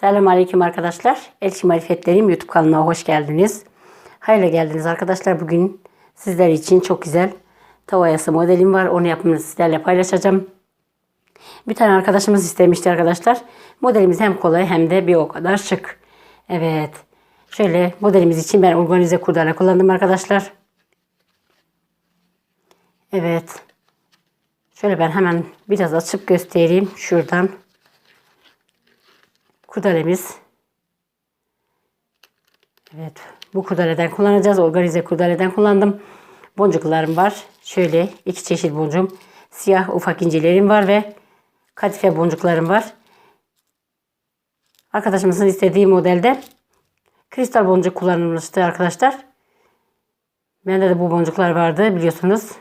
Selam Aleyküm arkadaşlar. Elçi Marifetlerim YouTube kanalına hoş geldiniz. Hayırlı geldiniz arkadaşlar. Bugün sizler için çok güzel tava modelim var. Onu yapımını sizlerle paylaşacağım. Bir tane arkadaşımız istemişti arkadaşlar. Modelimiz hem kolay hem de bir o kadar şık. Evet. Şöyle modelimiz için ben organize kurdele kullandım arkadaşlar. Evet. Şöyle ben hemen biraz açıp göstereyim şuradan kurdelemiz. Evet bu kurdeleden kullanacağız. Organize kurdeleden kullandım. Boncuklarım var. Şöyle iki çeşit boncuğum. Siyah ufak incilerim var ve kadife boncuklarım var. Arkadaşımızın istediği modelde kristal boncuk kullanılmıştı arkadaşlar. Bende de bu boncuklar vardı biliyorsunuz.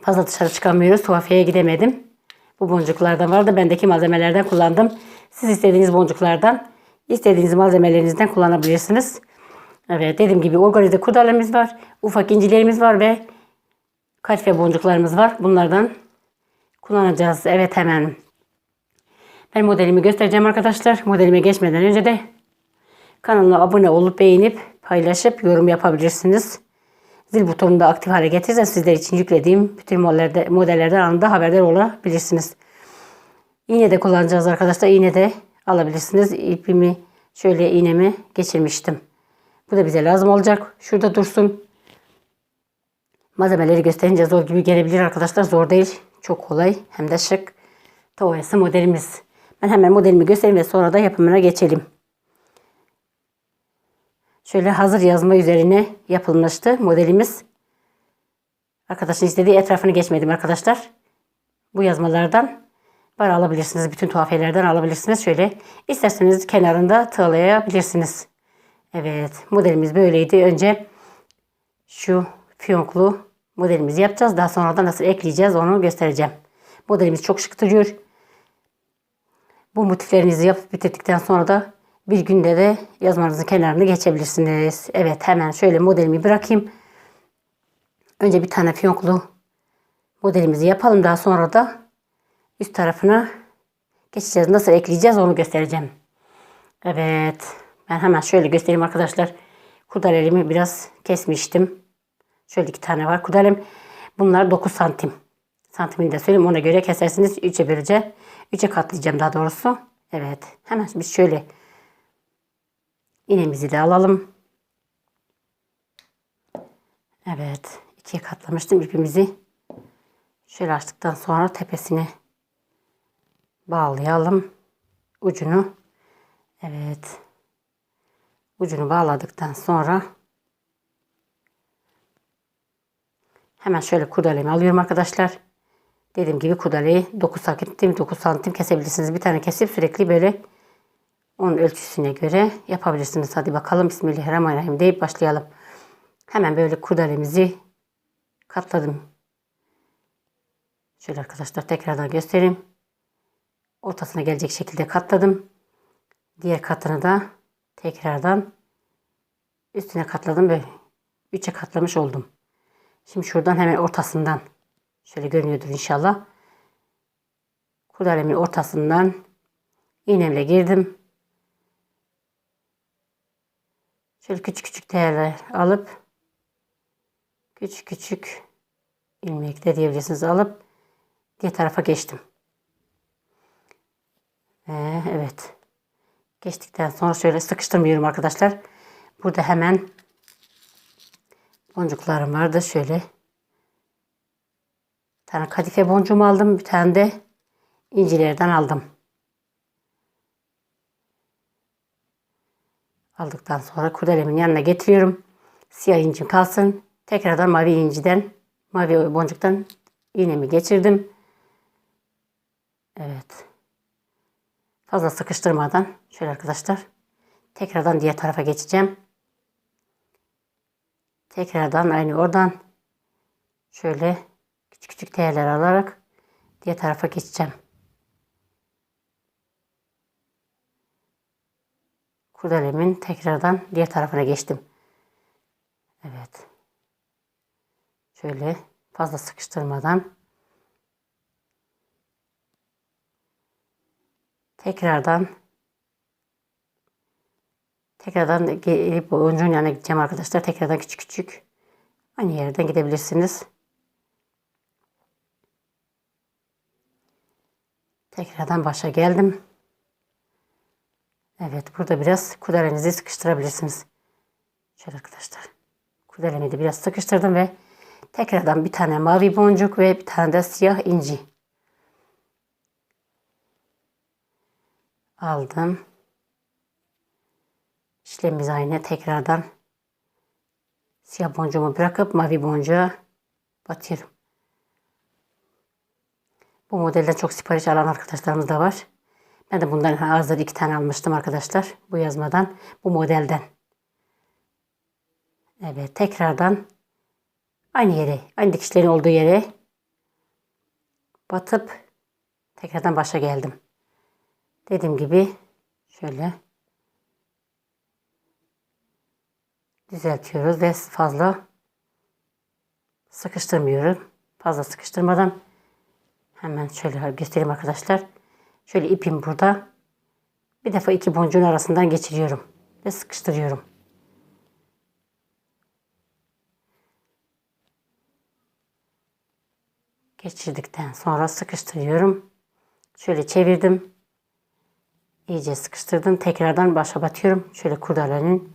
Fazla dışarı çıkamıyoruz. Tuhafiyeye gidemedim. Bu boncuklardan vardı. Bendeki malzemelerden kullandım. Siz istediğiniz boncuklardan, istediğiniz malzemelerinizden kullanabilirsiniz. Evet dediğim gibi organize kurdelemiz var. Ufak incilerimiz var ve kadife boncuklarımız var. Bunlardan kullanacağız. Evet hemen. Ben modelimi göstereceğim arkadaşlar. Modelime geçmeden önce de kanalıma abone olup beğenip paylaşıp yorum yapabilirsiniz. Zil butonunu da aktif hale getirirsen sizler için yüklediğim bütün modellerde, modellerden anında haberdar olabilirsiniz. İğne de kullanacağız arkadaşlar. İğne de alabilirsiniz. İpimi şöyle iğnemi geçirmiştim. Bu da bize lazım olacak. Şurada dursun. Malzemeleri gösterince zor gibi gelebilir arkadaşlar. Zor değil. Çok kolay. Hem de şık. Tavayası modelimiz. Ben hemen modelimi göstereyim ve sonra da yapımına geçelim. Şöyle hazır yazma üzerine yapılmıştı modelimiz. Arkadaşın istediği etrafını geçmedim arkadaşlar. Bu yazmalardan var alabilirsiniz. Bütün tuhafiyelerden alabilirsiniz. Şöyle isterseniz kenarında tığlayabilirsiniz. Evet modelimiz böyleydi. Önce şu fiyonklu modelimizi yapacağız. Daha sonra da nasıl ekleyeceğiz onu göstereceğim. Modelimiz çok şık duruyor. Bu motiflerinizi yapıp bitirdikten sonra da bir günde de yazmanızın kenarını geçebilirsiniz. Evet hemen şöyle modelimi bırakayım. Önce bir tane fiyonklu modelimizi yapalım. Daha sonra da üst tarafına geçeceğiz. Nasıl ekleyeceğiz onu göstereceğim. Evet. Ben hemen şöyle göstereyim arkadaşlar. Kurdelelimi biraz kesmiştim. Şöyle iki tane var kurdelem. Bunlar 9 santim. Santimini de söyleyeyim. Ona göre kesersiniz. 3'e böleceğim. 3'e katlayacağım daha doğrusu. Evet. Hemen biz şöyle İğnemizi de alalım. Evet. ikiye katlamıştım ipimizi. Şöyle açtıktan sonra tepesine bağlayalım. Ucunu. Evet. Ucunu bağladıktan sonra hemen şöyle kurdelemi alıyorum arkadaşlar. Dediğim gibi kurdeleyi 9 santim 9 santim kesebilirsiniz. Bir tane kesip sürekli böyle onun ölçüsüne göre yapabilirsiniz. Hadi bakalım Bismillahirrahmanirrahim deyip başlayalım. Hemen böyle kurdelemizi katladım. Şöyle arkadaşlar tekrardan göstereyim. Ortasına gelecek şekilde katladım. Diğer katını da tekrardan üstüne katladım ve üçe katlamış oldum. Şimdi şuradan hemen ortasından şöyle görünüyordur inşallah. Kurdelemin ortasından iğnemle girdim. Şöyle küçük küçük değerler alıp küçük küçük ilmekle diyebilirsiniz alıp diğer tarafa geçtim. Ee, evet. Geçtikten sonra şöyle sıkıştırmıyorum arkadaşlar. Burada hemen boncuklarım vardı. Şöyle bir tane kadife boncuğumu aldım. Bir tane de incilerden aldım. Aldıktan sonra kurdelemin yanına getiriyorum. Siyah incim kalsın. Tekrardan mavi inciden, mavi boncuktan iğnemi geçirdim. Evet. Fazla sıkıştırmadan şöyle arkadaşlar. Tekrardan diğer tarafa geçeceğim. Tekrardan aynı oradan şöyle küçük küçük değerler alarak diğer tarafa geçeceğim. kurdelemin tekrardan diğer tarafına geçtim. Evet. Şöyle fazla sıkıştırmadan tekrardan Tekrardan gelip boncuğun yanına gideceğim arkadaşlar. Tekrardan küçük küçük. Aynı yerden gidebilirsiniz. Tekrardan başa geldim. Evet burada biraz kudelenizi sıkıştırabilirsiniz. Şöyle arkadaşlar. Kudelemi de biraz sıkıştırdım ve tekrardan bir tane mavi boncuk ve bir tane de siyah inci. Aldım. İşlemimiz aynı. Tekrardan siyah boncuğumu bırakıp mavi boncuğa batıyorum. Bu modelden çok sipariş alan arkadaşlarımız da var. Ben de bundan hazır iki tane almıştım arkadaşlar. Bu yazmadan, bu modelden. Evet, tekrardan aynı yere, aynı dikişlerin olduğu yere batıp tekrardan başa geldim. Dediğim gibi şöyle düzeltiyoruz ve fazla sıkıştırmıyorum. Fazla sıkıştırmadan hemen şöyle göstereyim arkadaşlar. Şöyle ipim burada. Bir defa iki boncuğun arasından geçiriyorum ve sıkıştırıyorum. Geçirdikten sonra sıkıştırıyorum. Şöyle çevirdim. İyice sıkıştırdım. Tekrardan başa batıyorum. Şöyle kurdalenin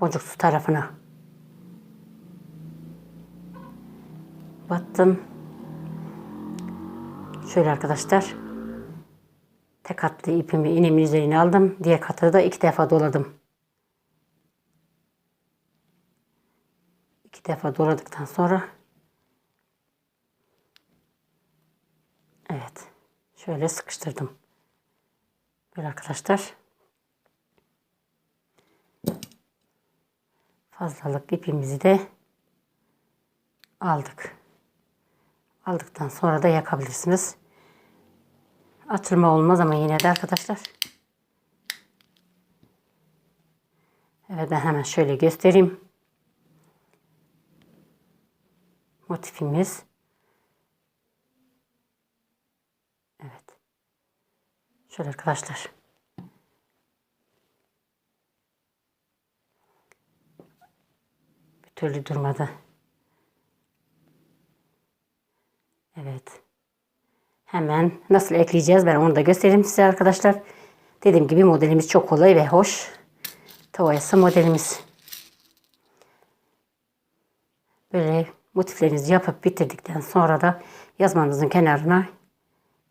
boncuksu tarafına. Battım. Şöyle arkadaşlar. Tek katlı ipimi iğnemin üzerine aldım. Diğer katı da iki defa doladım. İki defa doladıktan sonra Evet. Şöyle sıkıştırdım. Böyle arkadaşlar. Fazlalık ipimizi de aldık. Aldıktan sonra da yakabilirsiniz. Açılma olmaz ama yine de arkadaşlar. Evet ben hemen şöyle göstereyim. Motifimiz. Evet. Şöyle arkadaşlar. Bir türlü durmadı. Evet. Hemen nasıl ekleyeceğiz ben onu da göstereyim size arkadaşlar. Dediğim gibi modelimiz çok kolay ve hoş. Tavayası modelimiz. Böyle motiflerinizi yapıp bitirdikten sonra da yazmanızın kenarına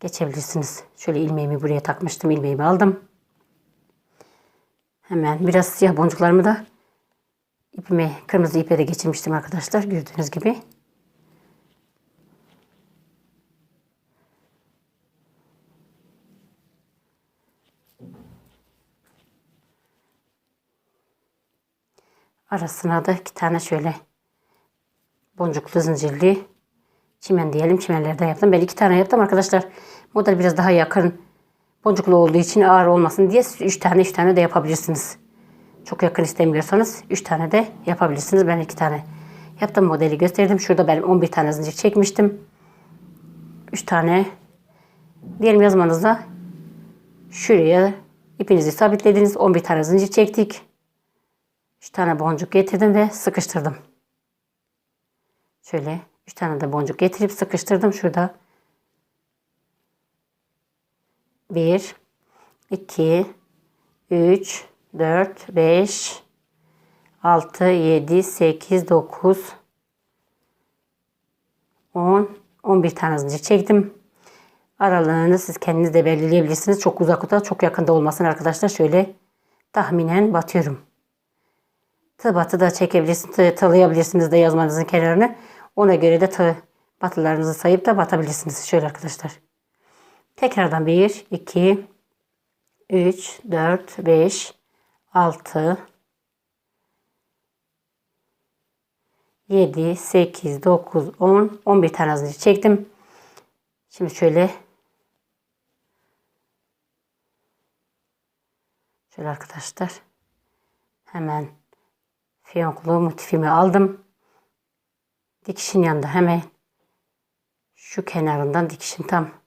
geçebilirsiniz. Şöyle ilmeğimi buraya takmıştım. ilmeğimi aldım. Hemen biraz siyah boncuklarımı da ipime kırmızı ipe de geçirmiştim arkadaşlar. Gördüğünüz gibi. Arasına da iki tane şöyle boncuklu zincirli çimen diyelim. Çimenlerden yaptım. Ben iki tane yaptım arkadaşlar. Model biraz daha yakın boncuklu olduğu için ağır olmasın diye üç tane üç tane de yapabilirsiniz. Çok yakın istemiyorsanız üç tane de yapabilirsiniz. Ben iki tane yaptım modeli gösterdim. Şurada ben 11 tane zincir çekmiştim. Üç tane diyelim yazmanızda şuraya ipinizi sabitlediniz. 11 tane zincir çektik. 3 tane boncuk getirdim ve sıkıştırdım. Şöyle 3 tane de boncuk getirip sıkıştırdım şurada. 1 2 3 4 5 6 7 8 9 10 11 tane zincir çektim. Aralığını siz kendiniz de belirleyebilirsiniz. Çok uzakta, çok yakında olmasın arkadaşlar. Şöyle tahminen batıyorum. Tığ batı da çekebilirsiniz, tığ, tığlayabilirsiniz de yazmanızın kenarını. Ona göre de tığ batılarınızı sayıp da batabilirsiniz. Şöyle arkadaşlar. Tekrardan 1, 2, 3, 4, 5, 6, 7, 8, 9, 10, 11 tane zincir çektim. Şimdi şöyle şöyle arkadaşlar hemen fiyonklu motifimi aldım. Dikişin yanında hemen şu kenarından dikişin tam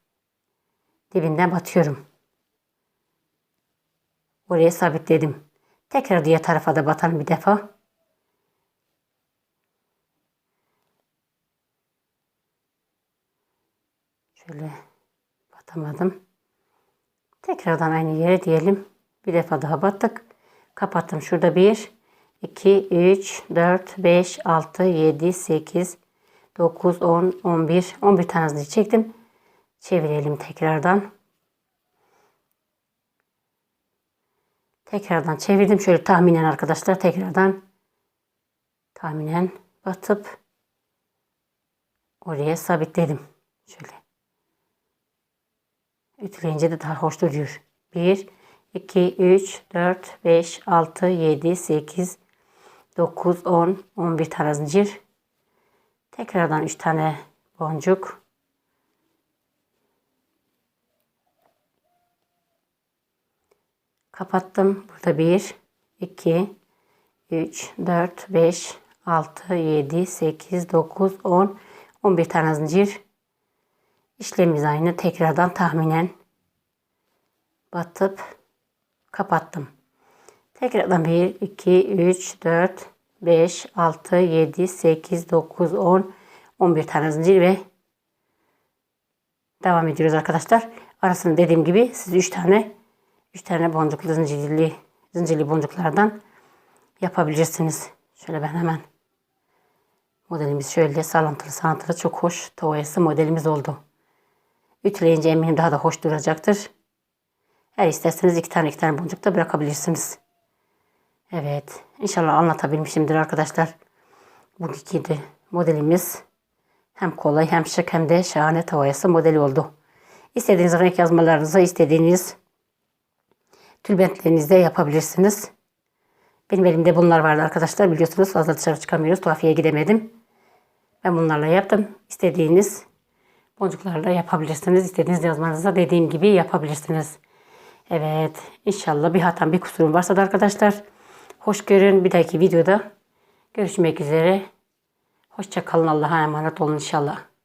dibinden batıyorum. Oraya sabitledim. Tekrar diğer tarafa da batalım bir defa. Şöyle batamadım. Tekrardan aynı yere diyelim. Bir defa daha battık. Kapattım. Şurada 1, 2, 3, 4, 5, 6, 7, 8, 9, 10, 11. 11 tanesini çektim. Çevirelim tekrardan. Tekrardan çevirdim. Şöyle tahminen arkadaşlar tekrardan tahminen batıp oraya sabitledim. Şöyle. Ütüleyince de daha hoş duruyor. 1, 2, 3, 4, 5, 6, 7, 8, 9, 10, 11 tane zincir. Tekrardan 3 tane boncuk. Kapattım. Burada 1, 2, 3, 4, 5, 6, 7, 8, 9, 10, 11 tane zincir. İşlemimiz aynı. Tekrardan tahminen batıp kapattım. Tekrardan 1, 2, 3, 4, 5, 6, 7, 8, 9, 10, 11 tane zincir ve devam ediyoruz arkadaşlar. Arasını dediğim gibi siz 3 tane 3 tane boncuklu zincirli zincirli boncuklardan yapabilirsiniz. Şöyle ben hemen modelimiz şöyle sallantılı sallantılı çok hoş tavayası modelimiz oldu. Ütüleyince eminim daha da hoş duracaktır. Eğer isterseniz iki tane iki tane boncuk da bırakabilirsiniz. Evet. İnşallah anlatabilmişimdir arkadaşlar. Bugünkü de modelimiz hem kolay hem şık hem de şahane tavayası modeli oldu. İstediğiniz renk yazmalarınızı istediğiniz tülbentlerinizde yapabilirsiniz. Benim elimde bunlar vardı arkadaşlar. Biliyorsunuz fazla dışarı çıkamıyoruz. Tuhafiyeye gidemedim. Ben bunlarla yaptım. İstediğiniz boncuklarla yapabilirsiniz. İstediğiniz yazmanızda dediğim gibi yapabilirsiniz. Evet. İnşallah bir hatam bir kusurum varsa da arkadaşlar hoş görün. Bir dahaki videoda görüşmek üzere. Hoşça kalın. Allah'a emanet olun inşallah.